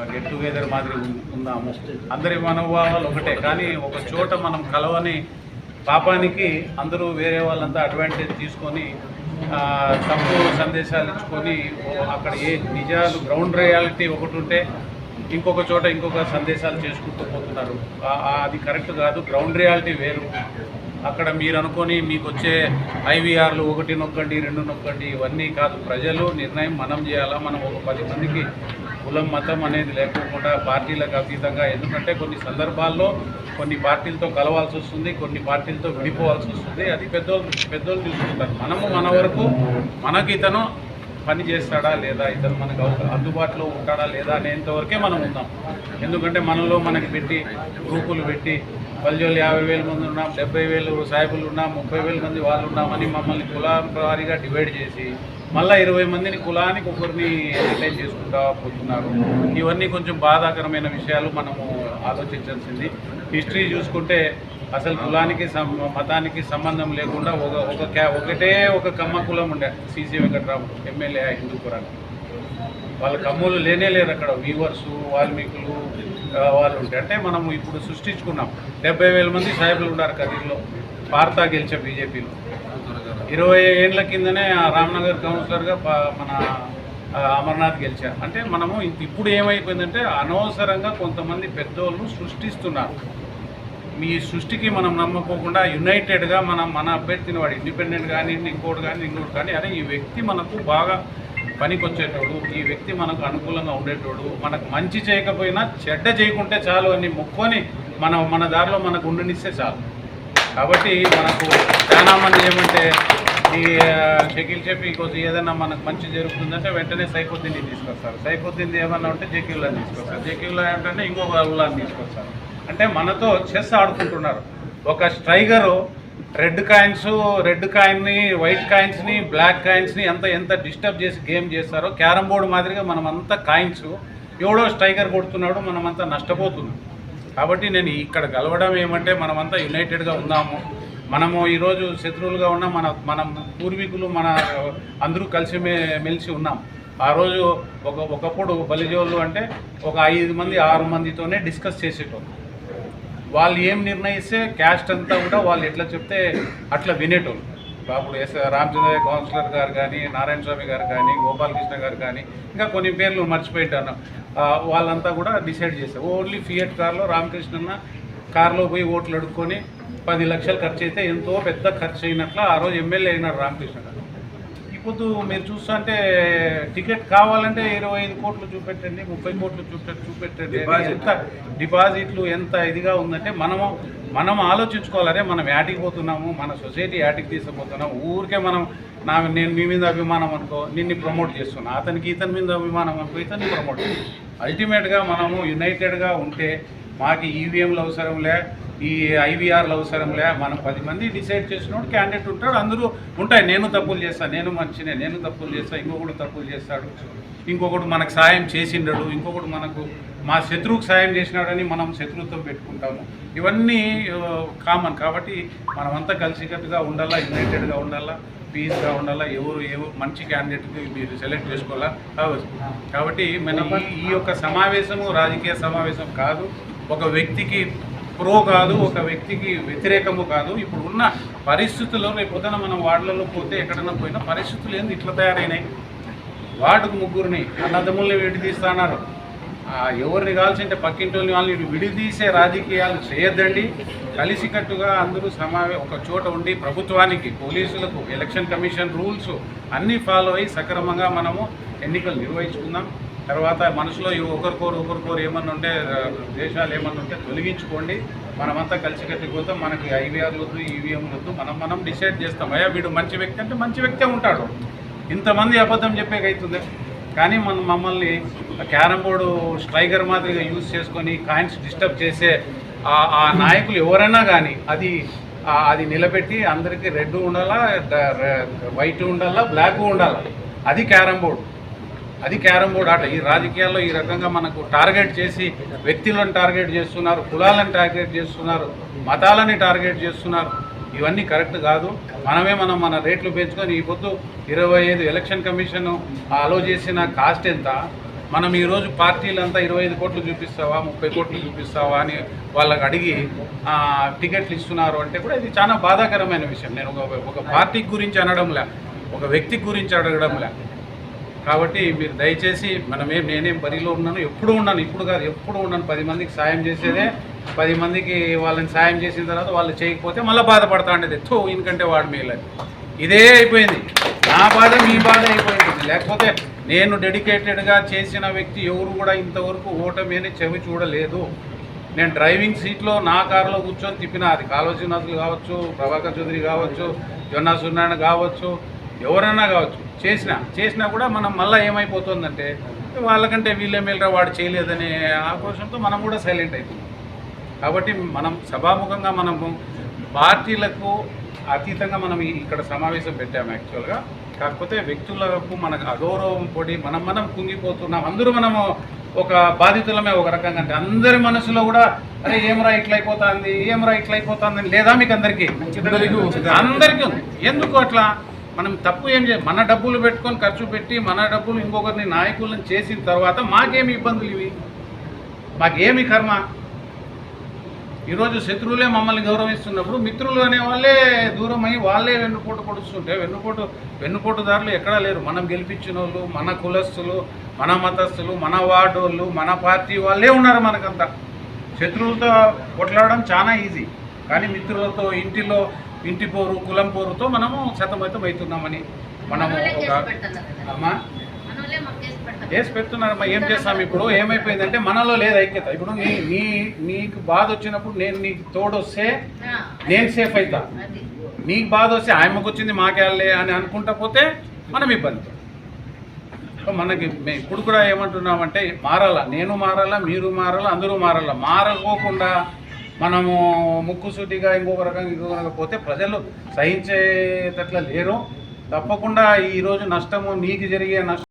ఒక get together మాదిరి ఉందాము. అందరి మనోభావాలు ఒకటే. కానీ ఒక చోట మనం కలవని పాపానికి అందరూ వేరే వాళ్ళంతా అడ్వాంటేజ్ తీసుకొని తప్పు సందేశాలు ఇచ్చుకొని అక్కడ ఏ నిజాలు గ్రౌండ్ రియాలిటీ ఒకటి ఉంటే ఇంకొక చోట ఇంకొక సందేశాలు చేసుకుంటూ పోతున్నారు. అది కరెక్ట్ కాదు. గ్రౌండ్ రియాలిటీ వేరు. అక్కడ మీరు అనుకొని మీకు వచ్చే ఐవీఆర్లు ఒకటి నొక్కండి రెండు నొక్కండి ఇవన్నీ కాదు. ప్రజలు నిర్ణయం మనం చేయాలా? మనం ఒక పది మందికి కులం మతం అనేది లేకోకుండా పార్టీలకు అతీతంగా. ఎందుకంటే కొన్ని సందర్భాల్లో కొన్ని పార్టీలతో కలవాల్సి వస్తుంది కొన్ని పార్టీలతో విడిపోవాల్సి వస్తుంది. అది పెద్దోళ్ళు పెద్దోళ్ళు చూసుకుంటారు. మనము మన వరకు మనకి ఇతను పని చేస్తాడా లేదా ఇతను మనకు అందుబాటులో ఉంటాడా లేదా అనేంతవరకే మనం ఉందాం ఎందుకంటే మనలో మనకి పెట్టి గ్రూపులు పెట్టి పల్లెల్లో యాభై వేల మంది ఉన్నాం డెబ్బై వేలు సాయిబులు ఉన్నాం ముప్పై వేల మంది వాళ్ళు ఉన్నామని మమ్మల్ని కులం వారీగా డివైడ్ చేసి మళ్ళీ ఇరవై మందిని కులానికి ఒకరిని ఎంటర్టైన్ చేసుకుంటా పోతున్నారు. ఇవన్నీ కొంచెం బాధాకరమైన విషయాలు మనము ఆలోచించాల్సింది. హిస్టరీ చూసుకుంటే అసలు కులానికి మతానికి సంబంధం లేకుండా ఒక ఒక క్యా ఒకటే ఒక కమ్మ కులం ఉండే సీసీ వెంకట్రాముడు ఎమ్మెల్యే హిందూపురానికి వాళ్ళ కమ్ములు లేనే లేరు అక్కడ వీవర్సు వాల్మీకులు వాళ్ళు ఉంటే. అంటే మనం ఇప్పుడు సృష్టించుకున్నాం. డెబ్బై వేల మంది సాహెబులు ఉన్నారు కదిలో భారత గెలిచే బీజేపీలో. ఇరవై ఏళ్ళ కిందనే ఆ రామ్నగర్ కౌన్సిలర్గా మన అమర్నాథ్ గెలిచారు. అంటే మనము ఇప్పుడు ఏమైపోయిందంటే అనవసరంగా కొంతమంది పెద్దోళ్ళు సృష్టిస్తున్నారు. మీ సృష్టికి మనం నమ్మకోకుండా యునైటెడ్గా మనం మన అభ్యర్థిని వాడు ఇండిపెండెంట్ కానీ ఇంకోటి కానీ ఇంకోటి కానీ అరే ఈ వ్యక్తి మనకు బాగా పనికొచ్చేటోడు ఈ వ్యక్తి మనకు అనుకూలంగా ఉండేటోడు మనకు మంచి చేయకపోయినా చెడ్డ చేయకుంటే చాలు అని మొక్కొని మన మన దారిలో మనకు ఉండనిస్తే చాలు. కాబట్టి మనకు చాలా మంది ఏమంటే ఈ షకిల్ చెప్పి కొద్ది ఏదైనా మనకు మంచి జరుగుతుందంటే వెంటనే సైఫుద్దీన్ని తీసుకొస్తారు. సైఫుద్దీన్ ఏమన్నా ఉంటే జకీల్లాని తీసుకొస్తారు. జకీల్లా ఏంటంటే ఇంకొక ఉల్లాన్ని తీసుకొస్తారు. అంటే మనతో చెస్ ఆడుకుంటున్నారు. ఒక స్ట్రైగరు రెడ్ కాయిన్స్ రెడ్ కాయిన్ని వైట్ కాయిన్స్ని బ్లాక్ కాయిన్స్ని ఎంత ఎంత డిస్టర్బ్ చేసి గేమ్ చేస్తారో క్యారమ్ బోర్డు మాదిరిగా మనమంతా కాయిన్స్. ఎవడో స్ట్రైకర్ కొడుతున్నాడు మనమంతా నష్టపోతున్నాం. కాబట్టి నేను ఇక్కడ కలవడం ఏమంటే మనమంతా యునైటెడ్గా ఉన్నాము. మనము ఈరోజు శత్రువులుగా ఉన్న మన మన పూర్వీకులు మన అందరూ కలిసి మెలిసి ఉన్నాం. ఆ రోజు ఒక ఒకప్పుడు బలిజోళ్ళు అంటే ఒక ఐదు మంది ఆరు మందితోనే డిస్కస్ చేసేటోళ్ళు. వాళ్ళు ఏం నిర్ణయిస్తే క్యాస్ట్ అంతా కూడా వాళ్ళు ఎట్లా చెప్తే అట్లా వినేటోళ్ళు. బాబు ఎస్ రామచంద్ర కౌన్సిలర్ గారు కానీ నారాయణ స్వామి గారు కానీ గోపాలకృష్ణ గారు కానీ ఇంకా కొన్ని పేర్లు మర్చిపోయింటాను వాళ్ళంతా కూడా డిసైడ్ చేశారు. ఓన్లీ ఫియట్ కార్లో రామకృష్ణన్న కార్లో పోయి ఓట్లు అడుక్కొని పది లక్షలు ఖర్చు అయితే ఎంతో పెద్ద ఖర్చు అయినట్లు ఆ రోజు ఎమ్మెల్యే అయినారు రామకృష్ణ ఇప్పుడు మీరు చూస్తుంటే టికెట్ కావాలంటే ఇరవై ఐదు కోట్లు చూపెట్టండి ముప్పై కోట్లు చూపె చూపెట్టండి. డిపాజిట్. ఎంత డిపాజిట్లు ఎంత ఇదిగా ఉందంటే మనము మనం ఆలోచించుకోవాలి అరే మనం యాటికి పోతున్నాము మన సొసైటీ యాటికి తీసుకుపోతున్నాము. ఊరికే మనం నా నేను మీ మీద అభిమానం అనుకో నిన్ను ప్రమోట్ చేస్తున్నా. అతనికి ఇతని మీద అభిమానం అనుకో ఇతన్ని ప్రమోట్ చేస్తున్నా. అల్టిమేట్గా మనము యునైటెడ్గా ఉంటే మాకు ఈవీఎంలు అవసరంలే ఈ ఐవీఆర్లు అవసరంలే మనం పది మంది డిసైడ్ చేసినోడు క్యాండిడేట్ ఉంటాడు అందరూ ఉంటాయి. నేను తప్పులు చేస్తాను నేను మంచినే నేను తప్పులు చేస్తాను ఇంకొకడు తప్పులు చేస్తాడు. ఇంకొకడు మనకు సాయం చేసిండడు ఇంకొకడు మనకు మా శత్రువుకు సాయం చేసినాడని మనం శత్రుత్వం పెట్టుకుంటాము. ఇవన్నీ కామన్ కాబట్టి మనమంతా కలిసికట్టుగా ఉండాలా యునైటెడ్గా ఉండాలా పీస్గా ఉండాలా ఎవరు ఎవరు మంచి క్యాండిడేట్కి మీరు సెలెక్ట్ చేసుకోవాలా? కావచ్చు. కాబట్టి మన ఈ యొక్క సమావేశము రాజకీయ సమావేశం కాదు. ఒక వ్యక్తికి ప్రో కాదు ఒక వ్యక్తికి వ్యతిరేకము కాదు. ఇప్పుడు ఉన్న పరిస్థితుల్లో రేపు పొద్దున మనం వార్డులలో పోతే ఎక్కడైనా పోయినా పరిస్థితులు ఏంది? ఇట్లా తయారైనాయి. వార్డుకు ముగ్గురిని అన్నదమ్ముల్ని విడిదీస్తున్నారు ఎవరిని కావాల్సింటే పక్కింటి వాళ్ళని విడిదీసే రాజకీయాలు చేయొద్దండి. కలిసికట్టుగా అందరూ సమావే ఒక చోట ఉండి ప్రభుత్వానికి పోలీసులకు ఎలక్షన్ కమిషన్ రూల్స్ అన్నీ ఫాలో అయ్యి సక్రమంగా మనము ఎన్నికలు నిర్వహించుకుందాం. తర్వాత మనసులో ఈ ఒకరికోరు ఒకరికోరు ఏమన్నా ఉంటే దేశాలు ఏమన్నా ఉంటే తొలగించుకోండి. మనమంతా కలిసి పోతాం. మనకి ఐవీఆర్లు వద్దు ఈవీఎం వద్దు మనం మనం డిసైడ్ చేస్తాం. అయ్యా వీడు మంచి వ్యక్తి అంటే మంచి వ్యక్తే ఉంటాడు. ఇంతమంది అబద్ధం చెప్పేకైతుంది కానీ మనం మమ్మల్ని క్యారమ్ బోర్డు స్ట్రైకర్ మాదిరిగా యూజ్ చేసుకొని కాయిన్స్ డిస్టర్బ్ చేసే ఆ- నాయకులు ఎవరైనా కానీ అది అది నిలబెట్టి అందరికీ రెడ్ ఉండాలా వైట్ ఉండాలా బ్లాక్ ఉండాలా? అది క్యారమ్ బోర్డు అది క్యారమ్ బోర్డ్ ఆట. ఈ రాజకీయాల్లో ఈ రకంగా మనకు టార్గెట్ చేసి వ్యక్తులను టార్గెట్ చేస్తున్నారు కులాలను టార్గెట్ చేస్తున్నారు మతాలని టార్గెట్ చేస్తున్నారు. ఇవన్నీ కరెక్ట్ కాదు. మనమే మనం మన రేట్లు పెంచుకొని ఈ పొద్దు ఇరవై ఐదు ఎలక్షన్ కమిషన్ అలో చేసిన కాస్ట్ ఎంత? మనం ఈరోజు పార్టీలంతా ఇరవై ఐదు కోట్లు చూపిస్తావా ముప్పై కోట్లు చూపిస్తావా అని వాళ్ళకి అడిగి టికెట్లు ఇస్తున్నారు అంటే కూడా ఇది చాలా బాధాకరమైన విషయం. నేను ఒక ఒక పార్టీ గురించి అనడంలే ఒక వ్యక్తి గురించి అడగడంలే. కాబట్టి మీరు దయచేసి మనమేం నేనేం బరిలో ఉన్నాను ఎప్పుడు ఉన్నాను ఇప్పుడు కాదు ఎప్పుడు ఉన్నాను. పది మందికి సాయం చేసేదే పది మందికి వాళ్ళని సాయం చేసిన తర్వాత వాళ్ళు చేయకపోతే మళ్ళీ బాధపడతా ఉండేది. తో ఈయనకంటే వాడు మేలని ఇదే అయిపోయింది. నా బాధ మీ బాధ అయిపోయింది. లేకపోతే నేను డెడికేటెడ్గా చేసిన వ్యక్తి ఎవరు కూడా ఇంతవరకు ఓటమి చెవి చూడలేదు. నేను డ్రైవింగ్ సీట్లో నా కారులో కూర్చొని తిప్పిన. అది కాలువ శ్రీనివాసులు కావచ్చు ప్రభాకర్ చౌదరి కావచ్చు జొన్నా సూర్యనారాయణ కావచ్చు ఎవరన్నా కావచ్చు చేసిన చేసినా కూడా మనం మళ్ళీ ఏమైపోతుందంటే వాళ్ళకంటే వీళ్ళే మేలురా వాడు చేయలేదనే ఆక్రోషంతో మనం కూడా సైలెంట్ అవుతున్నాం కాబట్టి మనం సభాముఖంగా మనము పార్టీలకు అతీతంగా మనం ఇక్కడ సమావేశం పెట్టాము యాక్చువల్గా కాకపోతే వ్యక్తులకు మనకు అగౌరవం పొడి మనం మనం కుంగిపోతున్నాం. అందరూ మనము ఒక బాధితులమే ఒక రకంగా. అంటే అందరి మనసులో కూడా అరే ఏమరా ఇట్లా అయిపోతుంది? ఏమరా ఇట్లా అయిపోతుంది లేదా మీకు అందరికీ? అందరికీ ఉంది. ఎందుకు అట్లా? మనం తప్పు ఏం చేయ మన డబ్బులు పెట్టుకొని ఖర్చు పెట్టి మన డబ్బులు ఇంకొకరిని నాయకులను చేసిన తర్వాత మాకేమి ఇబ్బందులు ఇవి? మాకేమి కర్మ? ఈరోజు శత్రువులే మమ్మల్ని గౌరవిస్తున్నప్పుడు మిత్రులు అనే వాళ్ళే దూరం అయ్యి వాళ్ళే వెన్నుపోటు పొడుస్తుంటే వెన్నుపోటు వెన్నుపోటుదారులు ఎక్కడా లేరు. మనం గెలిపించిన వాళ్ళు మన కులస్తులు మన మతస్థులు మన వార్డు వాళ్ళు మన పార్టీ వాళ్ళే ఉన్నారు మనకంతా. శత్రువులతో కొట్లాడడం చాలా ఈజీ. కానీ మిత్రులతో ఇంటిలో ఇంటి పోరు కులం పోరుతో మనము సతమతం అవుతున్నామని మనము. అమ్మా. కేసు పెడుతున్నారమ్మా. ఏం చేస్తాం ఇప్పుడు? ఏమైపోయిందంటే మనలో లేదు ఐక్యత. ఇప్పుడు నీ నీ నీకు బాధ వచ్చినప్పుడు నేను నీకు తోడొస్తే నేను సేఫ్ అవుతా. నీకు బాధ వస్తే ఆయమ్మకు వచ్చింది మాకేళ్ళే అని అనుకుంటా పోతే మనం ఇబ్బంది సో మనకి ఇప్పుడు కూడా ఏమంటున్నామంటే మారాలా? నేను మారాలా? మీరు మారాలా? అందరూ మారాలా? మారకోకుండా మనము ముక్కుసూటిగా ఇంకొక రకంగా ఇంకొక రకంగా పోతే ప్రజలు సహించేటట్ల లేరు. తప్పకుండా ఈరోజు నష్టము నీకు జరిగే నష్టం